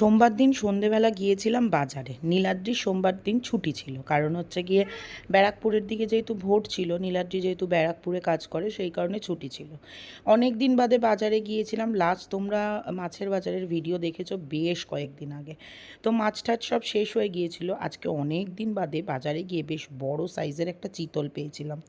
সোমবার দিন সন্ধেবেলা গিয়েছিলাম বাজারে। নীলাদ্রি সোমবার দিন ছুটি ছিল। কারণ হচ্ছে গিয়ে ব্যারাকপুরের দিকে যেহেতু ভোট ছিল, নীলাদ্রি যেহেতু ব্যারাকপুরে কাজ করে, সেই কারণে ছুটি ছিল। অনেক দিন বাদে বাজারে গিয়েছিলাম। লাস্ট তোমরা মাছের বাজারের ভিডিও দেখেছ বেশ কয়েকদিন আগে। তো মাছ টাছ সব শেষ হয়ে গিয়েছিল। আজকে অনেক দিন বাদে বাজারে গিয়ে বেশ বড় সাইজের একটা চিতল পেয়েছিলাম।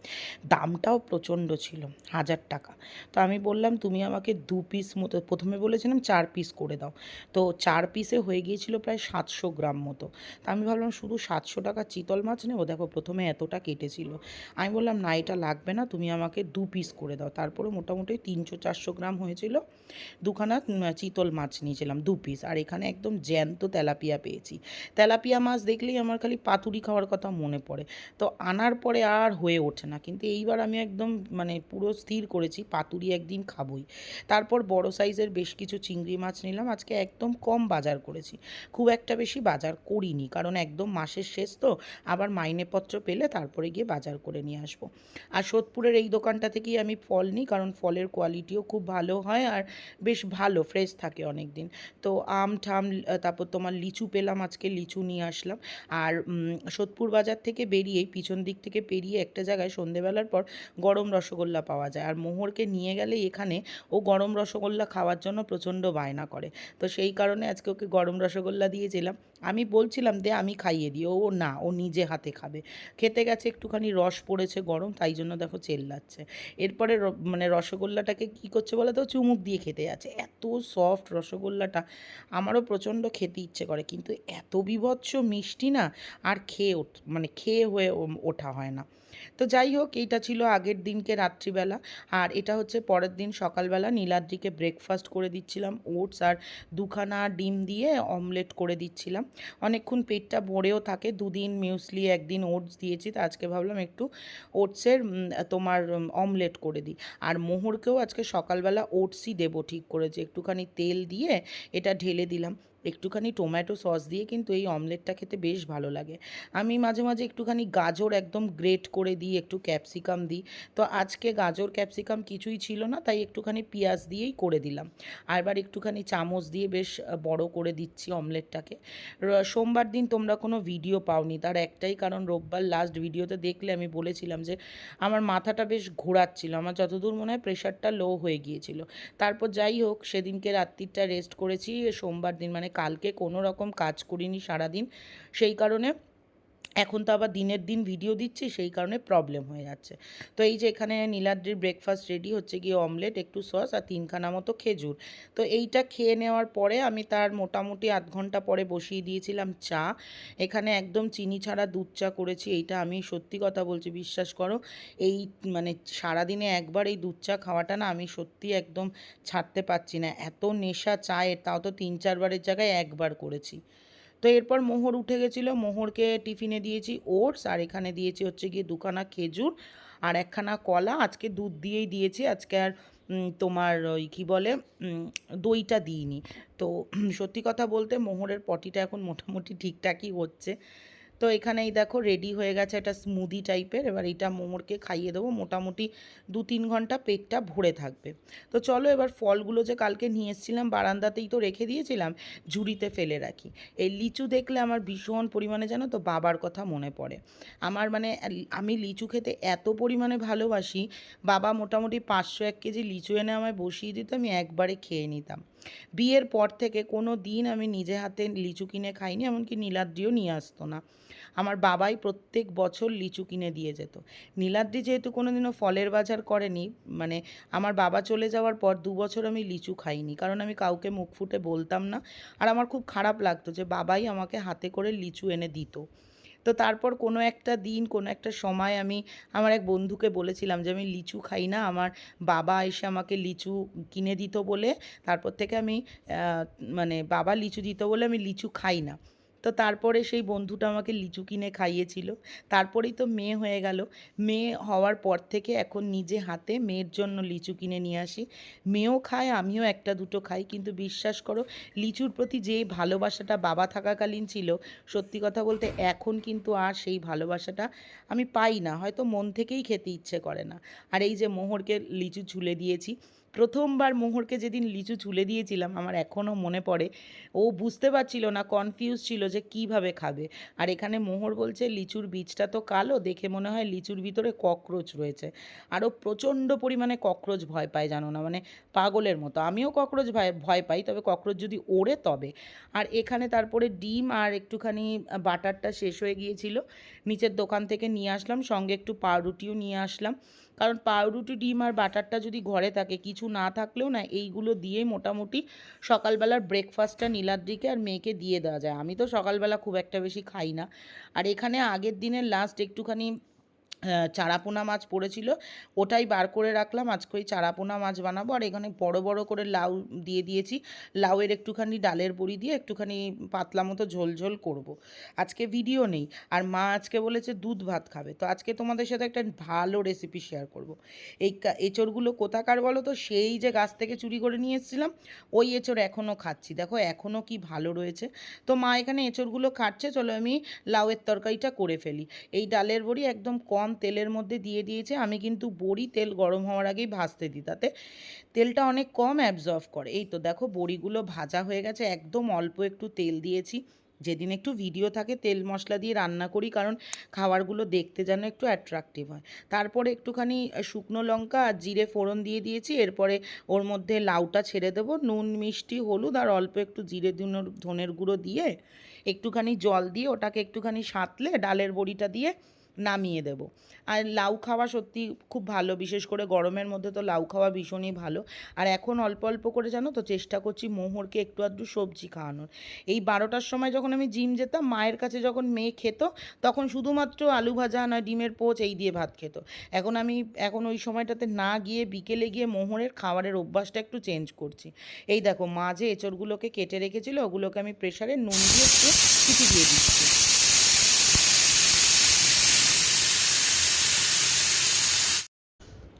দামটাও প্রচণ্ড ছিল, হাজার টাকা। তো আমি বললাম, তুমি আমাকে দু পিস মতো, প্রথমে বলেছিলাম চার পিস করে দাও। তো চার পিসে হয়ে গিয়েছিল প্রায় সাতশো গ্রাম মতো। তা আমি ভাবলাম, শুধু সাতশো টাকা চিতল মাছ নেব? দেখো, প্রথমে এতটা কেটেছিল। আমি বললাম, না, এটা লাগবে না, তুমি আমাকে দু পিস করে দাও। তারপরে মোটামুটি তিনশো চারশো গ্রাম হয়েছিল। দুখানা চিতল মাছ নিয়েছিলাম, দু পিস আর এখানে একদম জ্যান্ত তেলাপিয়া পেয়েছি। তেলাপিয়া মাছ দেখলেই আমার খালি পাতুরি খাওয়ার কথা মনে পড়ে। তো আনার পরে আর হয়ে ওঠে না। কিন্তু এইবার আমি একদম মানে পুরো স্থির করেছি, পাতুরি একদিন খাবই। তারপর বড় সাইজের বেশ কিছু চিংড়ি মাছ নিলাম। আজকে একদম কম বাজার করেছি। খুব একটা বেশি বাজার করিনি, কারণ একদম মাসের শেষ তো, আবার মাইনেপত্র পেলে তারপরে গিয়ে বাজার করে নিয়ে আসব। আর সোদপুরের এই দোকানটা থেকেই আমি ফল নিই, কারণ ফলের কোয়ালিটিও খুব ভালো হয় আর বেশ ভালো ফ্রেশ থাকে অনেক দিন তো আম ঠাম, তারপর তোমার লিচু পেলাম, আজকে লিচু নিয়ে আসলাম। আর সোদপুর বাজার থেকে বেরিয়েই পিছন দিক থেকে পেরিয়ে একটা জায়গায় সন্ধেবেলার পর গরম রসগোল্লা পাওয়া যায়। আর মোহরকে নিয়ে গেলে এখানে ও গরম রসগোল্লা খাওয়ার জন্য প্রচণ্ড বায়না করে। তো সেই কারণে আজকে ওকে গরম রসগোল্লা দিয়েছিলাম। আমি বলছিলাম, দে, আমি খাইয়ে দিই। ও না, ও নিজে হাতে খাবে। খেতে গেছে, একটুখানি রস পড়েছে গরম, তাই জন্য দেখো চেল্লাচ্ছে। এরপরে মানে রসগোল্লাটাকে কী করছে বলো তো? চুমুক দিয়ে খেতে যাচ্ছে। এত সফট রসগোল্লাটা, আমারও প্রচণ্ড খেতে ইচ্ছে করে। কিন্তু এত বিভৎস মিষ্টি না, আর খেয়ে মানে খেয়ে হয়ে ওঠা হয় না। তো যাই হোক, এইটা ছিল আগের দিনকে রাত্রিবেলা। আর এটা হচ্ছে পরের দিন সকালবেলা। নীলাদ্রিকে ব্রেকফাস্ট করে দিচ্ছিলাম, ওটস আর দুখানা ডিম দিয়ে অমলেট করে দিচ্ছিলাম। অনেকক্ষণ পেটটা ভরেও থাকে, দুদিন মিউসলি একদিন ওটস দিয়েছি। তো আজকে ভাবলাম একটু ওটসের তোমার অমলেট করে দিই। আর মোহরকেও আজকে সকালবেলা ওটসই দেবো ঠিক করেছে একটুখানি তেল দিয়ে এটা ঢেলে দিলাম। একটুখানি টমেটো সস দিয়ে কিন্তু এই অমলেটটা খেতে বেশ ভালো লাগে। আমি মাঝে মাঝে একটুখানি গাজর একদম গ্রেট করে দিই, একটু ক্যাপসিকাম দিই। তো আজকে গাজর ক্যাপসিকাম কিছুই ছিল না, তাই একটুখানি পেঁয়াজ দিয়েই করে দিলাম। আর এবার একটুখানি চামচ দিয়ে বেশ বড় করে দিচ্ছি অমলেটটাকে সোমবার দিন তোমরা কোনো ভিডিও পাওনি। তার একটাই কারণ, রোববার লাস্ট ভিডিওতে দেখলে আমি বলেছিলাম যে, আমার মাথাটা বেশ ঘোরাচ্ছিল। আমার যতদূর মনে হয় প্রেশারটা লো হয়ে গিয়েছিল। তারপর যাই হোক, সেদিনকে রাত্রিটা রেস্ট করেছি। সোমবার দিন মানে কালকে কোনো রকম কাজ করিনি সারাদিন। সেই কারণে এখন তো আবার দিনের দিন ভিডিও দিচ্ছি, সেই কারণে প্রবলেম হয়ে যাচ্ছে। তো এই যে এখানে নীলাদ্রির ব্রেকফাস্ট রেডি হচ্ছে গিয়ে অমলেট একটু সস আর তিনখানা মতো খেজুর। তো এইটা খেয়ে নেওয়ার পরে আমি তার মোটামুটি আধ ঘণ্টা পরে বসিয়ে দিয়েছিলাম চা। এখানে একদম চিনি ছাড়া দুধ চা করেছি, এইটা আমি সত্যি কথা বলছি, বিশ্বাস করো। এই মানে সারাদিনে একবার এই দুধ চা খাওয়াটা না আমি সত্যি একদম ছাড়তে পারছি না। এত নেশা চায়ের, তাও তো তিন চারবারের জায়গায় একবার করেছি। তো এরপর মোহর উঠে গেছিল, মোহরকে টিফিনে দিয়েছি ওটস, আর এখানে দিয়েছি হচ্ছে গিয়ে দুখানা খেজুর আর একখানা কলা। আজকে দুধ দিয়েই দিয়েছি, আজকে আর তোমার ওই কী বলে দইটা দিইনি। তো সত্যি কথা বলতে মোহরের পটিটা এখন মোটামুটি ঠিকঠাকই হচ্ছে। তো এখানে এই দেখো রেডি হয়ে গেছে একটা স্মুদি টাইপের এবার এটা মোমোরকে খাইয়ে দেবো। মোটামুটি দু তিন ঘণ্টা পেটটা ভরে থাকবে। তো চলো এবার ফলগুলো যে কালকে নিয়ে এসেছিলাম, বারান্দাতেই তো রেখে দিয়েছিলাম, ঝুড়িতে ফেলে রাখি। এই লিচু দেখলে আমার ভীষণ পরিমাণে জানো তো বাবার কথা মনে পড়ে। আমার মানে আমি লিচু খেতে এত পরিমাণে ভালোবাসি, বাবা মোটামুটি পাঁচশো এক কেজি লিচু এনে আমায় বসিয়ে দিত, আমি একবারে খেয়ে নিতাম। বিয়ের পর থেকে কোনো দিন আমি নিজে হাতে লিচু কিনে খাইনি, এমনকি নীলাদ্রিও নিয়ে আসতো না। আমার বাবাই প্রত্যেক বছর লিচু কিনে দিয়ে যেত। নীলাদ্রি যেহেতু কোনো দিনও ফলের বাজার করেনি মানে আমার বাবা চলে যাওয়ার পর দু বছর আমি লিচু খাইনি, কারণ আমি কাউকে মুখ ফুটে বলতাম না। আর আমার খুব খারাপ লাগতো যে বাবাই আমাকে হাতে করে লিচু এনে দিত। তো তারপর কোনো একটা দিন, কোনো একটা সময় আমি আমার এক বন্ধুকে বলেছিলাম যে আমি লিচু খাই না, আমার বাবা এসে আমাকে লিচু কিনে দিত বলে, তারপর থেকে আমি মানে বাবা লিচু দিত বলে আমি লিচু খাই না। তো তারপরে সেই বন্ধুটা আমাকে লিচু কিনে খাইয়েছিল। তারপরেই তো মেয়ে হয়ে গেল। মেয়ে হওয়ার পর থেকে এখন নিজে হাতে মেয়ের জন্য লিচু কিনে নিয়ে আসি। মেয়েও খায়, আমিও একটা দুটো খাই। কিন্তু বিশ্বাস করো, লিচুর প্রতি যে ভালোবাসাটা বাবা থাকাকালীন ছিল, সত্যি কথা বলতে এখন কিন্তু আর সেই ভালোবাসাটা আমি পাই না। হয়তো মন থেকেই খেতে ইচ্ছে করে না। আর এই যে মোহরকে লিচু ঝুলে দিয়েছি প্রথমবার মোহরকে যেদিন লিচু চুলে দিয়েছিলাম, আমার এখনও মনে পড়ে। ও বুঝতে পারছিল না কনফিউজ ছিল যে কীভাবে খাবে। আর এখানে মোহর বলছে, লিচুর বীজটা তো কালো, দেখে মনে হয় লিচুর ভিতরে ককরোচ রয়েছে। আরও প্রচণ্ড পরিমাণে ককরোচ ভয় পায়, জানো না? মানে পাগলের মতো। আমিও ককরোচ ভয় ভয় পাই, তবে ককরোচ যদি ওড়ে তবে। আর এখানে তারপরে ডিম আর একটুখানি বাটারটা শেষ হয়ে গিয়েছিল। নিচের দোকান থেকে নিয়ে আসলাম, সঙ্গে একটু পাউরুটিও নিয়ে আসলাম। কারণ পাউরুটি, ডিম আর বাটারটা যদি ঘরে থাকে, কিছু না থাকলেও না, এইগুলো দিয়ে মোটামুটি সকালবেলার ব্রেকফাস্টটা নীলাদ্রিকে আর মেয়েকে দিয়ে দেওয়া যায়। আমি তো সকালবেলা খুব একটা বেশি খাই না। আর এখানে আগের দিনের লাস্ট একটুখানি চারাপোনা মাছ পড়েছিল, ওটাই বার করে রাখলাম, আজকে ওই চারাপোনা মাছ বানাবো, আর এখানে বড় বড় করে লাউ দিয়ে দিয়েছি, লাউয়ের একটুখানি ডালের বড়ি দিয়ে একটুখানি পাতলা মতো ঝোল ঝোল করব। আজকে ভিডিও নেই, আর মা আজকে বলেছে দুধ ভাত খাবে, তো আজকে তোমাদের সাথে একটা ভালো রেসিপি শেয়ার করব। এই এঁচড়গুলো কোথাকার বলো তো, সেই যে গাছ থেকে চুরি করে নিয়ে এসেছিলাম, ওই এঁচড় এখনও খাচ্ছি, দেখো এখনও কি ভালো রয়েছে তো মা এখানে এঁচড়গুলো খাচ্ছে, চলো আমি লাউয়ের তরকারিটা করে ফেলি, এই ডালের বড়ি একদম কম তেলের মধ্যে দিয়ে দিয়েছে। আমি কিন্তু বড়ি তেল গরম হওয়ার আগেই ভাজতে দিই, তাতে তেলটা অনেক কম অ্যাবজর্ভ করে। এই তো দেখো বড়িগুলো ভাজা হয়ে গেছে, একদম অল্প একটু তেল দিয়েছি। যেদিন একটু ভিডিও থাকে, তেল মশলা দিয়ে রান্না করি, কারণ খাবারগুলো দেখতে যেন একটু অ্যাট্রাকটিভ হয়। তারপরে একটুখানি শুকনো লঙ্কা আর জিরে ফোড়ন দিয়ে দিয়েছি। এরপরে ওর মধ্যে লাউটা ছেড়ে দেবো, নুন, মিষ্টি, হলুদ আর অল্প একটু জিরে ধুনোর ধনের গুঁড়ো দিয়ে একটুখানি জল দিয়ে ওটাকে একটুখানি সাঁতলে ডালের বড়িটা দিয়ে নামিয়ে দেব। আর লাউ খাওয়া সত্যি খুব ভালো, বিশেষ করে গরমের মধ্যে তো লাউ খাওয়া ভীষণই ভালো। আর এখন অল্প অল্প করে জানো তো চেষ্টা করছি মোহরকে একটু আধটু সবজি খাওয়ানোর। এই বারোটার সময় যখন আমি জিম যেতাম, মায়ের কাছে যখন মেয়ে খেত, তখন শুধুমাত্র আলু ভাজা না ডিমের পোচ এই দিয়ে ভাত খেত। এখন আমি, এখন ওই সময়টাতে না গিয়ে বিকেলে গিয়ে মোহরের খাবারের অভ্যাসটা একটু চেঞ্জ করছি। এই দেখো মাঝে এঁচড়গুলোকে কেটে রেখেছিল, ওগুলোকে আমি প্রেশারে নুন দিয়ে একটু সিটি দিয়ে দিচ্ছি।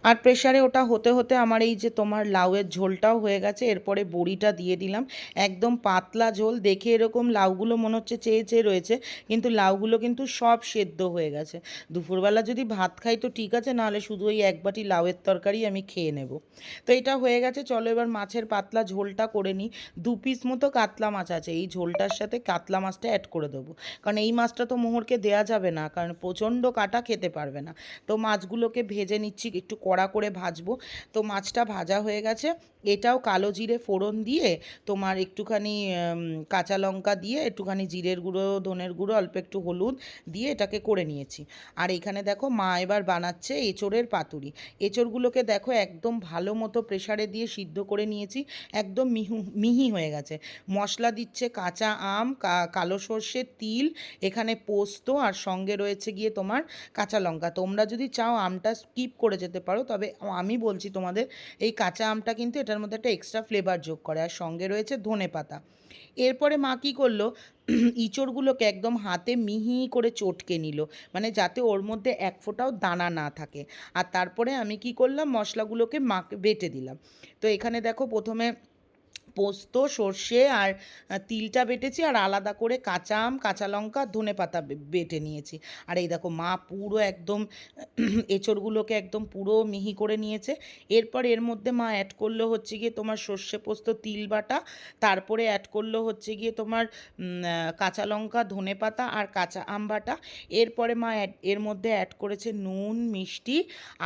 আর প্রেশারে ওটা হতে হতে আমার এই যে তোমার লাউয়ের ঝোলটাও হয়ে গেছে, এরপরে বড়িটা দিয়ে দিলাম। একদম পাতলা ঝোল, দেখে এরকম লাউগুলো মনে হচ্ছে চেয়ে চেয়ে রয়েছে, কিন্তু লাউগুলো কিন্তু সব সেদ্ধ হয়ে গেছে। দুপুরবেলা যদি ভাত খাই তো ঠিক আছে, নাহলে শুধু ওই এক বাটি লাউয়ের তরকারি আমি খেয়ে নেব। তো এটা হয়ে গেছে, চলো এবার মাছের পাতলা ঝোলটা করে নিই। দু পিস মতো কাতলা মাছ আছে, এই ঝোলটার সাথে কাতলা মাছটা অ্যাড করে দেবো। কারণ এই মাছটা তো মোহরকে দেয়া যাবে না, কারণ প্রচণ্ড কাটা খেতে পারবে না। তো মাছগুলোকে ভেজে নিচ্ছি, একটু কড়া করে ভাজবো। তো মাছটা ভাজা হয়ে গেছে। এটাও কালো জিরে ফোড়ন দিয়ে তোমার একটুখানি কাঁচা লঙ্কা দিয়ে একটুখানি জিরের গুঁড়ো, ধনের গুঁড়ো, অল্প একটু হলুদ দিয়ে এটাকে করে নিয়েছি। আর এখানে দেখো মা এবার বানাচ্ছে এঁচড়ের পাতুরি। এঁচড়গুলোকে দেখো একদম ভালো মতো প্রেশারে দিয়ে সিদ্ধ করে নিয়েছি। একদম মিহু, মিহি হয়ে গেছে। মশলা দিচ্ছে কাঁচা আম কালো সর্ষে, তিল, এখানে পোস্ত, আর সঙ্গে রয়েছে গিয়ে তোমার কাঁচা লঙ্কা। তোমরা যদি চাও আমটা স্কিপ করে যেতে পারো তবে আমি বলছি তোমাদের, এই কাঁচা আমটা কিন্তু এটার মধ্যে একটা এক্সট্রা ফ্লেভার যোগ করে। আর সঙ্গে রয়েছে ধনে পাতা। এরপরে মা কী করল, ইঁচড়গুলোকে একদম হাতে মিহি করে চটকে নিল। মানে যাতে ওর মধ্যে এক ফোঁটাও দানা না থাকে। আর তারপরে আমি কি করলাম, মশলাগুলোকে মাকে বেটে দিলাম। তো এখানে দেখো, প্রথমে পোস্ত, সর্ষে আর তিলটা বেটেছি আর আলাদা করে কাঁচা আম, কাঁচা লঙ্কা, ধনে পাতা বেটে নিয়েছি। আর এই দেখো মা পুরো একদম এঁচড়গুলোকে একদম পুরো মিহি করে নিয়েছে। এরপর এর মধ্যে মা অ্যাড করল হচ্ছে গিয়ে তোমার সর্ষে পোস্ত, তিল বাটা। তারপরে অ্যাড করল হচ্ছে গিয়ে তোমার কাঁচা লঙ্কা, ধনে পাতা আর কাঁচা আম বাটা। এরপরে মা এর মধ্যে অ্যাড করেছে নুন, মিষ্টি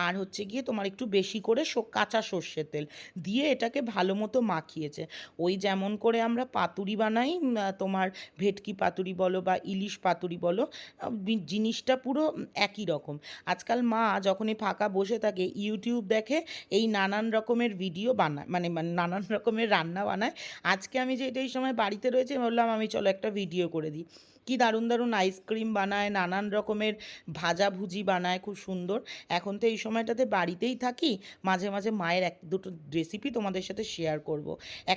আর হচ্ছে গিয়ে তোমার একটু বেশি করে কাঁচা সর্ষের তেল। দিয়ে এটাকে ভালো মতো মাখিয়েছে। ওই যেমন করে আমরা পাতুরি বানাই তোমার ভেটকি পাতুরি বলো বা ইলিশ পাতুরি বলো জিনিসটা পুরো একই রকম। আজকাল মা যখনই ফাঁকা বসে থাকে, ইউটিউব দেখে এই নানান রকমের ভিডিও বানায় মানে মানে নানান রকমের রান্না বানায়। আজকে আমি যে এটা এই সময় বাড়িতে রয়েছে বললাম, আমি চলো একটা ভিডিও করে দিই। কি দারুণ দারুণ আইসক্রিম বানায়, নানান রকমের ভাজা ভুজি বানায়, খুব সুন্দর। এখন তো এই সময়টাতে বাড়িতেই থাকি, মাঝে মাঝে মায়ের এক, দুটো রেসিপি তোমাদের সাথে শেয়ার করব।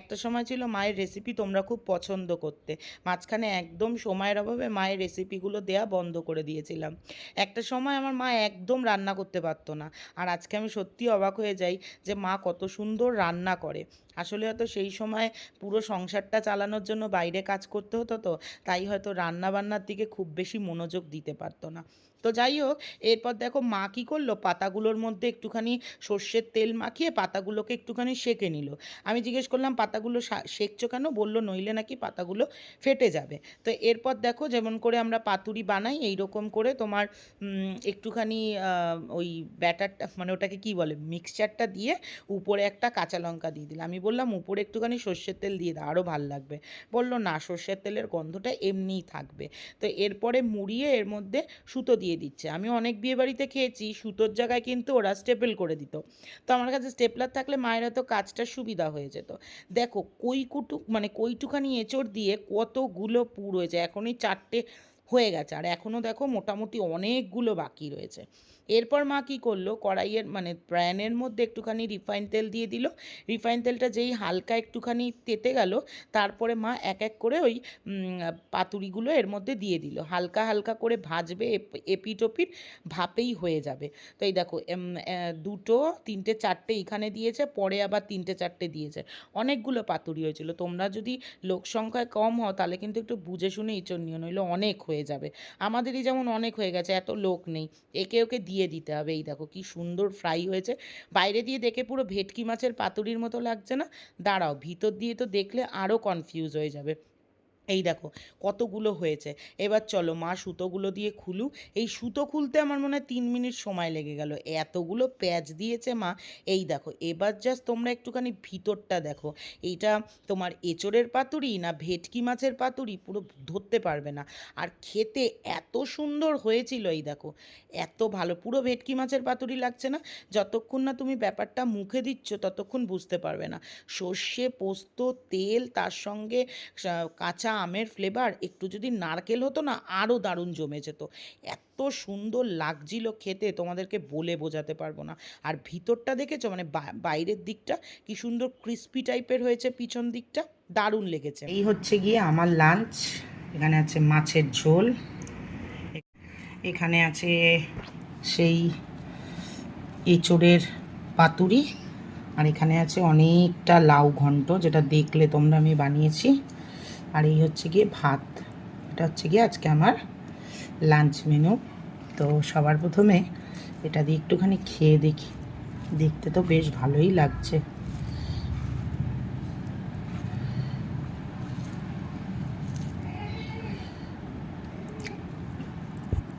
একটা সময় ছিল মায়ের রেসিপি তোমরা খুব পছন্দ করতে। মাঝখানে একদম সময়ের অভাবে মায়ের রেসিপিগুলো দেয়া বন্ধ করে দিয়েছিলাম। একটা সময় আমার মা একদম রান্না করতে পারতো না। আর আজকে আমি সত্যি অবাক হয়ে যাই যে মা কত সুন্দর রান্না করে। আসলে হয়তো সেই সময় পুরো সংসারটা চালানোর জন্য বাইরে কাজ করতে হতো তো, তাই হয়তো রান্না রান্নাবান্নার দিকে খুব বেশি মনোযোগ দিতে পারতো না। তো যাই হোক, এরপর দেখো মা কী করল? পাতাগুলোর মধ্যে একটুখানি সর্ষের তেল মাখিয়ে পাতাগুলোকে একটুখানি সেঁকে নিল। আমি জিজ্ঞেস করলাম, পাতাগুলো সেঁকছো কেন? বলল, নইলে নাকি পাতাগুলো ফেটে যাবে। তো এরপর দেখো যেমন করে আমরা পাতুরি বানাই এই রকম করে তোমার একটুখানি ওই ব্যাটারটা মানে ওটাকে কি বলে, মিক্সচারটা দিয়ে উপরে একটা কাঁচা লঙ্কা দিয়ে দিলাম। আমি বললাম, উপরে একটুখানি সর্ষের তেল দিয়ে দাও আরও ভালো লাগবে। বলল, না, সর্ষের তেলের গন্ধটা এমনিই থাকবে। তো এরপরে মুড়িয়ে এর মধ্যে সুতো দিয়ে দিচ্ছে। আমি অনেক বিয়েবাড়িতে খেয়েছি, সুতোর জায়গায় কিন্তু ওরা স্টেপেল করে দিত। তো আমার কাছে স্টেপলার থাকলে মায়ের তো কাজটা সুবিধা হয়ে যেত। দেখো কই কুটু মানে কইটুখানি এঁচড় দিয়ে কতগুলো পুর হয়েছে। এখনই চারটে হয়ে গেছে। আর এখনও দেখো মোটামুটি অনেকগুলো বাকি রয়েছে। এরপর মা কী করল? কড়াইয়ের মানে প্যানের মধ্যে একটুখানি রিফাইন তেল দিয়ে দিল। রিফাইন তেলটা যেই হালকা একটুখানি তেতে গেল, তারপরে মা এক এক করে ওই পাতুরিগুলো এর মধ্যে দিয়ে দিল। হালকা হালকা করে ভাজবে এপ- এপিট ওপিট, ভাপেই হয়ে যাবে। তো এই দেখো দুটো, তিনটে, চারটে এখানে দিয়েছে, পরে আবার তিনটে, চারটে দিয়েছে। অনেকগুলো পাতুরি হয়েছিল। তোমরা যদি লোক সংখ্যায় কম হও, তাহলে কিন্তু একটু বুঝে শুনে ইচড় নিও, নইলে অনেক হয়ে যাবে। আমাদেরই যেমন অনেক হয়ে গেছে, এত লোক নেই। একে ওকে দিয়ে দিতে হবে। এই দেখো কি সুন্দর ফ্রাই হয়েছে। বাইরে দিয়ে দেখে পুরো ভেটকি মাছের পাতুরির মতো লাগছে না? দাঁড়াও, ভিতর দিয়ে তো দেখলে আরও কনফিউজ হয়ে যাবে। এই দেখো, কতগুলো হয়েছে। এবার চলো মা সুতোগুলো দিয়ে খুলু এই সুতো খুলতে আমার মনে হয় তিন মিনিট সময় লেগে গেল। এতগুলো প্যাচ দিয়েছে মা। এই দেখো, এবার জাস্ট তোমরা একটুখানি ভিতরটা দেখো। এইটা তোমার এঁচড়ের পাতুরি না ভেটকি মাছের পাতুরি? পুরো ধরতে পারবে না। আর খেতে এত সুন্দর হয়েছিল এই দেখো। এত ভালো, পুরো ভেটকি মাছের পাতুরি লাগছে না? যতক্ষণ না তুমি ব্যাপারটা মুখে দিচ্ছ, ততক্ষণ বুঝতে পারবে না। সর্ষে, পোস্ত, তেল, তার সঙ্গে কাঁচা আমের ফ্লেভার একটু যদি নারকেল হতো না আরও দারুণ জমে যেত। এত সুন্দর লাগছিল খেতে, তোমাদেরকে বলে বোঝাতে পারব না। আর ভিতরটা দেখেছ? মানে বাইরের দিকটা কি সুন্দর ক্রিস্পি টাইপের হয়েছে পিছন দিকটা? দারুণ লেগেছে। এই হচ্ছে গিয়ে আমার লাঞ্চ এখানে আছে মাছের ঝোল। এখানে আছে সেই এঁচড়ের পাতুরি। আর এখানে আছে অনেকটা লাউ ঘন্ট, যেটা দেখলে তোমরা আমি বানিয়েছি। আর এই হচ্ছে গিয়ে ভাত। এটা হচ্ছে গিয়ে আজকে আমার লাঞ্চ মেনু তো সবার প্রথমে এটা দিয়ে একটুখানি খেয়ে দেখি। দেখতে তো বেশ ভালোই লাগছে।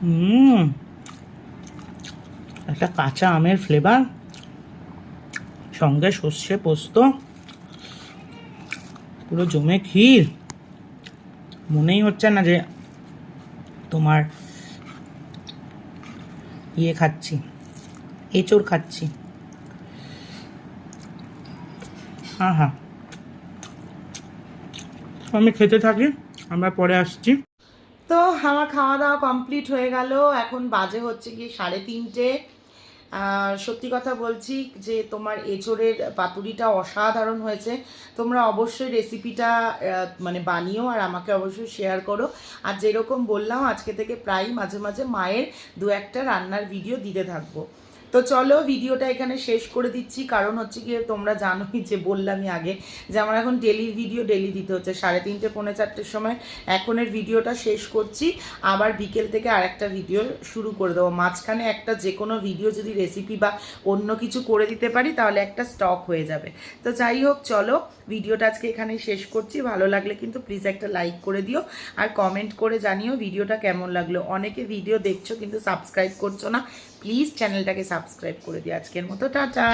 হুম একটা কাঁচা আমের ফ্লেভার সঙ্গে সর্ষে পোস্ত, পুরো জমে ক্ষীর। মনেই হচ্ছে না যে তোমার ইয়ে খাচ্ছি, এঁচড় খাচ্ছি। হ্যাঁ হ্যাঁ আমি খেতে থাকি, আমরা পরে আসছি। তো আমার খাওয়া দাওয়া কমপ্লিট হয়ে গেল, এখন বাজে হচ্ছে গিয়ে সাড়ে তিনটে। সত্যি কথা বলছি যে তোমার এঁচড়ের পাতুরিটা অসাধারণ হয়েছে। তোমরা অবশ্যই রেসিপিটা মানে বানিও আর আমাকে অবশ্যই শেয়ার করো। আর যেরকম বললাম, আজকে থেকে প্রায় মাঝে মাঝে মায়ের দু একটা রান্নার ভিডিও দিতে থাকব। তো চলো ভিডিওটা এখানে শেষ করে দিচ্ছি। কারণ হচ্ছে গিয়ে তোমরা জানোই যে বললামই আগে যে আমার এখন ডেলির ভিডিও ডেলি দিতে হচ্ছে। সাড়ে তিনটে, পৌনে চারটের সময় এখনের ভিডিওটা শেষ করছি। আবার বিকেল থেকে আরেকটা ভিডিও শুরু করে দেবো। মাঝখানে একটা যে কোনো ভিডিও যদি রেসিপি বা অন্য কিছু করে দিতে পারি, তাহলে একটা স্টক হয়ে যাবে। তো যাই হোক, চলো ভিডিওটা আজকে এখানে শেষ করছি। ভালো লাগলে কিন্তু প্লিজ একটা লাইক করে দিও। আর কমেন্ট করে জানিও ভিডিওটা কেমন লাগল। অনেকে ভিডিও দেখছ কিন্তু সাবস্ক্রাইব করছ না। প্লিজ চ্যানেলটাকে সাবস্ক্রাইব করে দিই আজকের মতো টাটা।